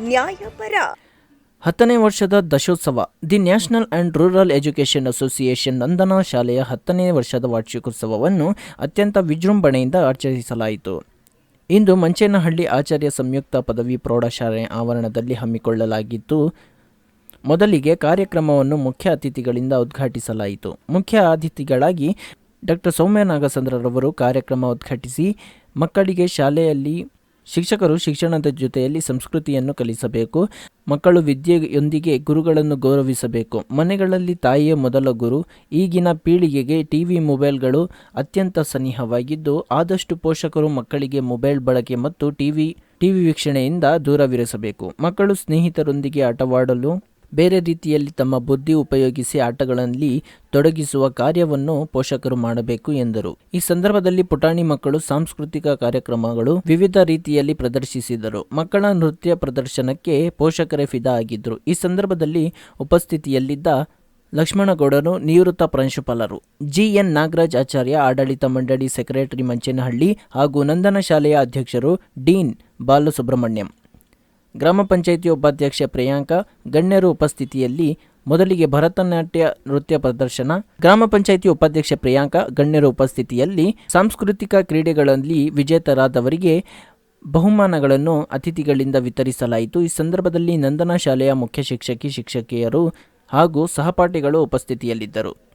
ನ್ಯಾಯಪರ. ಹತ್ತನೇ ವರ್ಷದ ದಶೋತ್ಸವ. The national and rural education association Nandana ಶಾಲೆಯ ಹತ್ತನೇ ವರ್ಷದ ವಾರ್ಷಿಕೋತ್ಸವವನ್ನು ಅತ್ಯಂತ ವಿಜೃಂಭಣೆಯಿಂದ ಆಚರಿಸಲಾಯಿತು. ಇಂದು ಮಂಚೇನಹಳ್ಳಿ ಆಚಾರ್ಯ ಸಂಯುಕ್ತ ಪದವಿ ಪ್ರೌಢಶಾಲೆ ಆವರಣದಲ್ಲಿ ಹಮ್ಮಿಕೊಳ್ಳಲಾಗಿದ್ದು, ಮೊದಲಿಗೆ ಕಾರ್ಯಕ್ರಮವನ್ನು ಮುಖ್ಯ ಅತಿಥಿಗಳಿಂದ ಉದ್ಘಾಟಿಸಲಾಯಿತು. ಮುಖ್ಯ ಅತಿಥಿಗಳಾಗಿ ಡಾಕ್ಟರ್ ಸೌಮ್ಯ ನಾಗಸಂದ್ರರವರು ಕಾರ್ಯಕ್ರಮ ಉದ್ಘಾಟಿಸಿ, ಮಕ್ಕಳಿಗೆ ಶಾಲೆಯಲ್ಲಿ ಶಿಕ್ಷಕರು ಶಿಕ್ಷಣದ ಜೊತೆಯಲ್ಲಿ ಸಂಸ್ಕೃತಿಯನ್ನು ಕಲಿಸಬೇಕು. ಮಕ್ಕಳು ವಿದ್ಯೆಯೊಂದಿಗೆ ಗುರುಗಳನ್ನು ಗೌರವಿಸಬೇಕು. ಮನೆಗಳಲ್ಲಿ ತಾಯಿಯೇ ಮೊದಲ ಗುರು, ಈಗಿನ ಪೀಳಿಗೆಗೆ ಟಿವಿ ಮೊಬೈಲ್ಗಳು ಅತ್ಯಂತ ಸನಿಹವಾಗಿದ್ದು, ಆದಷ್ಟು ಪೋಷಕರು ಮಕ್ಕಳಿಗೆ ಮೊಬೈಲ್ ಬಳಕೆ ಮತ್ತು ಟಿವಿ ಟಿವಿ ವೀಕ್ಷಣೆಯಿಂದ ದೂರವಿರಿಸಬೇಕು. ಮಕ್ಕಳು ಸ್ನೇಹಿತರೊಂದಿಗೆ ಆಟವಾಡಲು ಬೇರೆ ರೀತಿಯಲ್ಲಿ ತಮ್ಮ ಬುದ್ಧಿ ಉಪಯೋಗಿಸಿ ಆಟಗಳಲ್ಲಿ ತೊಡಗಿಸುವ ಕಾರ್ಯವನ್ನು ಪೋಷಕರು ಮಾಡಬೇಕು ಎಂದರು. ಈ ಸಂದರ್ಭದಲ್ಲಿ ಪುಟಾಣಿ ಮಕ್ಕಳು ಸಾಂಸ್ಕೃತಿಕ ಕಾರ್ಯಕ್ರಮಗಳು ವಿವಿಧ ರೀತಿಯಲ್ಲಿ ಪ್ರದರ್ಶಿಸಿದರು. ಮಕ್ಕಳ ನೃತ್ಯ ಪ್ರದರ್ಶನಕ್ಕೆ ಪೋಷಕರೇ ಫಿದಾ ಆಗಿದ್ದರು. ಈ ಸಂದರ್ಭದಲ್ಲಿ ಉಪಸ್ಥಿತಿಯಲ್ಲಿದ್ದ ಲಕ್ಷ್ಮಣಗೌಡರು ನಿವೃತ್ತ ಪ್ರಾಂಶುಪಾಲರು. ಜಿಎನ್ ನಾಗರಾಜ್ ಆಚಾರ್ಯ, ಆಡಳಿತ ಮಂಡಳಿ ಸೆಕ್ರೆಟರಿ ಮಂಚೇನಹಳ್ಳಿ ಹಾಗೂ ನಂದನ ಶಾಲೆಯ ಅಧ್ಯಕ್ಷರು ಡೀನ್ ಬಾಲಸುಬ್ರಹ್ಮಣ್ಯಂ. ಗ್ರಾಮ ಪಂಚಾಯಿತಿ ಉಪಾಧ್ಯಕ್ಷ ಪ್ರಿಯಾಂಕ, ಗಣ್ಯರು ಉಪಸ್ಥಿತಿಯಲ್ಲಿ ಮೊದಲಿಗೆ ಭರತನಾಟ್ಯ ನೃತ್ಯ ಪ್ರದರ್ಶನ, ಗ್ರಾಮ ಪಂಚಾಯಿತಿ ಉಪಾಧ್ಯಕ್ಷ ಪ್ರಿಯಾಂಕ, ಗಣ್ಯರು ಉಪಸ್ಥಿತಿಯಲ್ಲಿ ಸಾಂಸ್ಕೃತಿಕ ಕ್ರೀಡೆಗಳಲ್ಲಿ ವಿಜೇತರಾದವರಿಗೆ ಬಹುಮಾನಗಳನ್ನು ಅತಿಥಿಗಳಿಂದ ವಿತರಿಸಲಾಯಿತು. ಈ ಸಂದರ್ಭದಲ್ಲಿ ನಂದನ ಶಾಲೆಯ ಮುಖ್ಯ ಶಿಕ್ಷಕಿ, ಶಿಕ್ಷಕಿಯರು ಹಾಗೂ ಸಹಪಾಠಿಗಳು ಉಪಸ್ಥಿತಿಯಲ್ಲಿದ್ದರು.